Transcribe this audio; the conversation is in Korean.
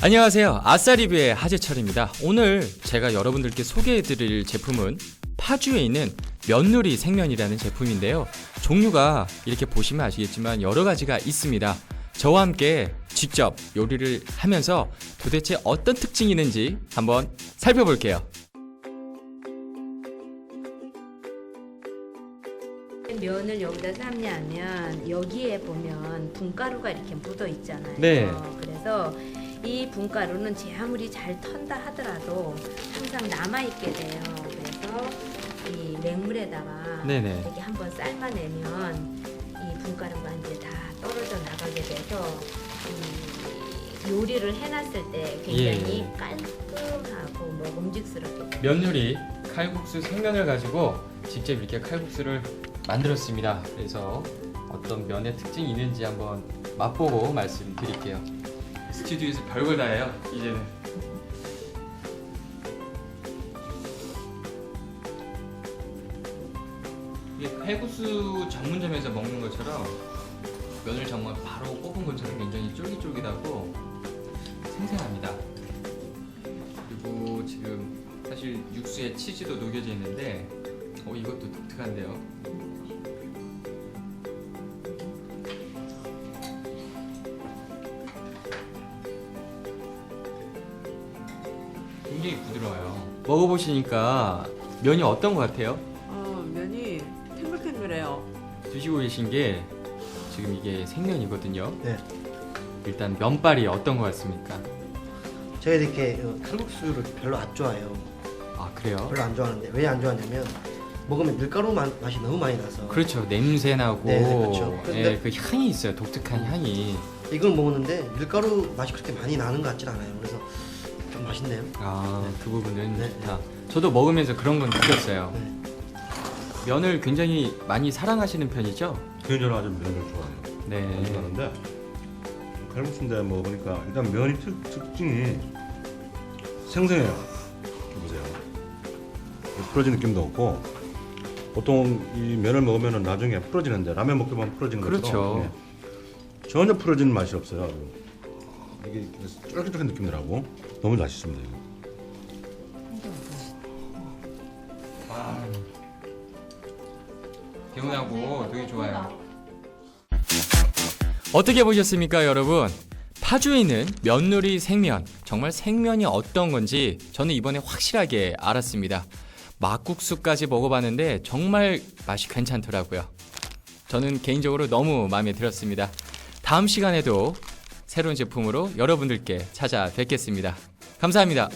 안녕하세요. 아싸리뷰의 하재철입니다. 오늘 제가 여러분들께 소개해드릴 제품은 파주에 있는 면누리 생면이라는 제품인데요. 종류가 이렇게 보시면 아시겠지만 여러 가지가 있습니다. 저와 함께 직접 요리를 하면서 도대체 어떤 특징이 있는지 한번 살펴볼게요. 면을 여기다 삶냐면 여기에 보면 분가루가 이렇게 묻어 있잖아요. 네. 그래서 이 분가루는 제 아무리 잘 턴다 하더라도 항상 남아 있게 돼요. 그래서 이 맹물에다가 네네. 이렇게 한번 삶아내면 이 분가루가 이제 다 떨어져 나가게 돼서 이 요리를 해놨을 때 굉장히 예. 깔끔하고 먹음직스럽게 돼요. 면누리 칼국수 생면을 가지고 직접 이렇게 칼국수를 만들었습니다. 그래서 어떤 면의 특징이 있는지 한번 맛보고 말씀드릴게요. 스튜디오에서 별걸 다 해요. 이제는. 이게 칼국수 전문점에서 먹는 것처럼 면을 정말 바로 뽑은 것처럼 굉장히 쫄깃쫄깃하고 생생합니다. 그리고 지금 사실 육수에 치즈도 녹여져 있는데 어 이것도 독특한데요. 굉장히 부드러워요. 먹어보시니까 면이 어떤 것 같아요? 어, 면이 탱글탱글해요. 드시고 계신 게 지금 이게 생면이거든요. 네. 일단 면발이 어떤 것 같습니까? 제가 이렇게 어, 칼국수를 별로 안 좋아해요. 아 그래요? 별로 안 좋아하는데 왜 안 좋아하냐면 먹으면 밀가루 맛, 맛이 너무 많이 나서 그렇죠. 냄새 나고 네, 네, 그렇죠. 근데- 예, 그 향이 있어요. 독특한 향이. 이걸 먹었는데 밀가루 맛이 그렇게 많이 나는 것 같진 않아요. 그래서 좀 맛있네요. 아, 그 부분은 네, 좋다. 저도 먹으면서 그런 건 느꼈어요. 네. 면을 굉장히 많이 사랑하시는 편이죠? 개인적으로 아주 면을 좋아해요. 네. 좋아하는데 칼국수인데 먹으니까 일단 면이 특, 특징이 생생해요. 보세요. 풀어진 느낌도 없고 보통 이 면을 먹으면 나중에 풀어지는데 라면 먹다 보면 풀어지는 그렇죠. 것처럼 예. 전혀 풀어지는 맛이 없어요. 이게 쫄깃쫄깃한 느낌이라고 너무 맛있습니다. 이거. 개운하고 되게 좋아요. 어떻게 보셨습니까, 여러분? 파주에 있는 면누리 생면 정말 생면이 어떤 건지 저는 이번에 확실하게 알았습니다. 막국수까지 먹어봤는데 정말 맛이 괜찮더라고요. 저는 개인적으로 너무 마음에 들었습니다. 다음 시간에도 새로운 제품으로 여러분들께 찾아뵙겠습니다. 감사합니다.